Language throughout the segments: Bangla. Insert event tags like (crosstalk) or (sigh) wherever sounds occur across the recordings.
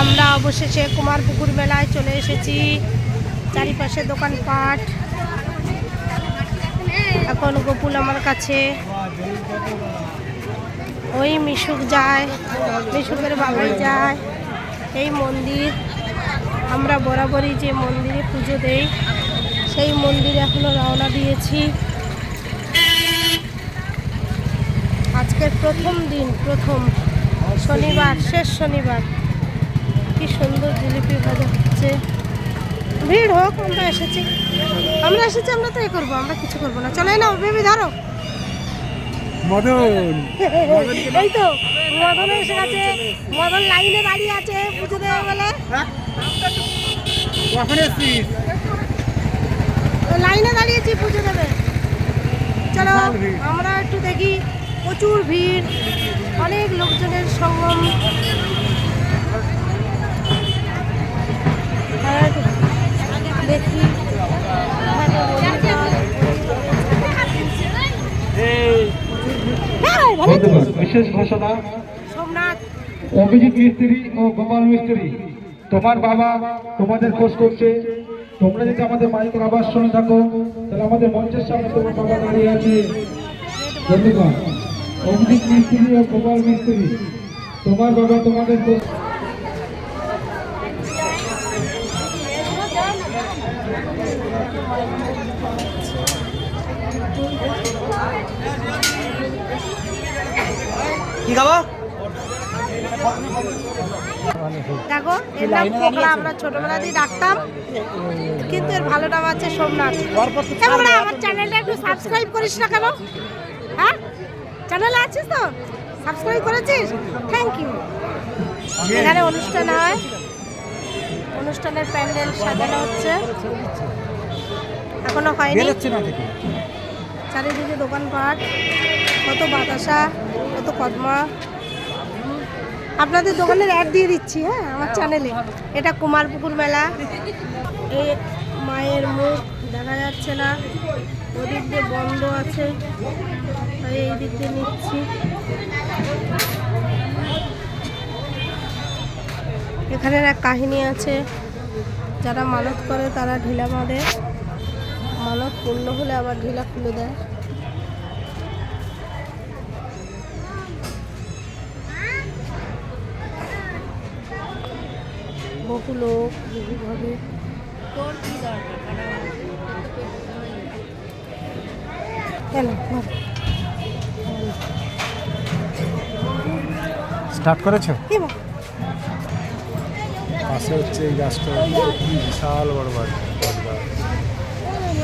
আমরা অবশেষে কুমারপুকুর মেলায় চলে এসেছি। চারিপাশে দোকানপাট। এখন গোকুল আমার কাছে। ওই মিশুক যায়, মিশুকের বাবাই যায়। এই মন্দির, আমরা বরাবরই যে মন্দিরে পুজো দেই, সেই মন্দির এখনও রওনা দিয়েছি। আজকের প্রথম দিন, প্রথম। শনিবার, শেষ শনিবার। কি সুন্দর জিলিপি ভাজা হচ্ছে। ভিড় হোক আমরা এসেছি। আমরা এসেছি আমরা তো এ করব আমরা কিছু করব না। চলে না বেবি ধরো। মদন। (laughs) এই তো মদন এসে গেছে। মদন লাইনে দাঁড়িয়ে আছে পুজো দেবে বলে। লাইনে দাঁড়িয়েছি পুজো দেবে। চলো আমরা একটু দেখি। প্রচুর ভিড়। অনেক লোকজনের সঙ্গম। দেখি হ্যাঁ, বিশেষ ঘোষণা অভিজিৎ মিস্ত্রি ও গোপাল মিস্ত্রি তোমার বাবা তোমাদের খোঁজ করছে। তোমরা যদি আমাদের মাইকের আওয়াজ শুনে থাকো তাহলে আমাদের মঞ্চের সামনে তোমার বাবা দাঁড়িয়ে আছে। বন্ধুগণ অভিজিৎ মিস্ত্রি ও গোপাল মিস্ত্রি তোমার বাবা তোমাদের খোঁজ কি খাব? দেখো এর নাম আমরা ছোটবেলা দিয়ে ডাকতাম কিন্তু এর ভালো নাম আছে সোমনাথ। এবং না, আমার চ্যানেলটা একটু সাবস্ক্রাইব করিস না কেন? হ্যাঁ? চ্যানেলে আছিস তো? সাবস্ক্রাইব করেছিস? থ্যাংক ইউ এখানে অনুষ্ঠান হয়। অনুষ্ঠানের প্যান্ডেল সাজানো হচ্ছে। এখনও হয়নি। চারিদিকে দোকানপাট কত বাতাসা কত কদমা। আপনাদের দোকানের অ্যাড দিয়ে দিচ্ছি হ্যাঁ আমার চ্যানেলে এটা কুমারপুকুর মেলা। এই মায়ের মুখ দেখা যাচ্ছে না। ওদিক দিয়ে বন্ধ আছে। এই দিক দিয়ে নিচ্ছি। এখানের এক কাহিনী আছে। যারা মানত করে তারা ঢিলা বাঁধে। মানত পূর্ণ হলে আবার ঢিলা খুলে দেয়। বহু লোক বহুভাবে কেন স্টার্ট করেছ? পাশে হচ্ছে এই গাছটা। বিশাল বড় বাড়ি।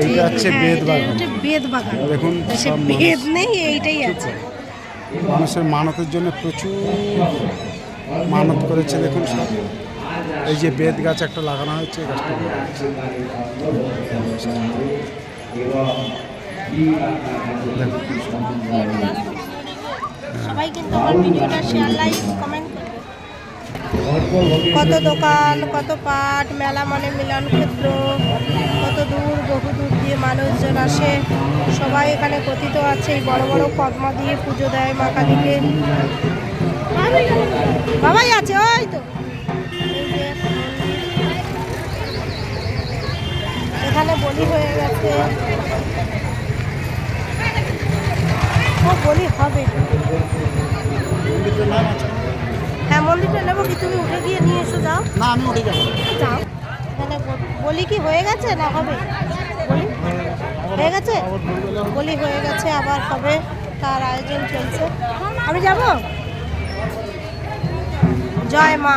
এইটা হচ্ছে বেদ বাগান। বেদ বাগান। দেখুন সব বেদ নেই এইটাই আছে। মানুষের মানতের জন্য প্রচুর মানত করেছে দেখুন সব। এই যে বেদ গাছ একটা লাগানো হয়েছে এই গাছটা সবাই কিন্তু আমার ভিডিওটা শেয়ার লাইক কমেন্ট কত দোকান, কত পাট, মেলা মানে মিলন ক্ষেত্র, কত দূর, বহু দূর দিয়ে মানুষজন আসে। সবাই এখানে কথিত আছে, এই বড় বড় কদমা দিয়ে পুজো দেয় মা কালীকে বাবাই আছে, ওই তো। এখানে বলি হয়ে গেছে। বলি হবে। হ্যাঁ মন্দিরটা নেব কি? তুমি উঠে গিয়ে নিয়ে এসো যাও। না আমি উঠে যাব। যাও। এখানে বলি কি হয়ে গেছে না হবে? বলি? হয়ে গেছে? বলি হয়ে গেছে আবার হবে। তার আয়োজন চলছে। আমি যাব? জয় মা।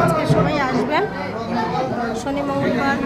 আজকে সবাই আসবেন। শনি মঙ্গলবার।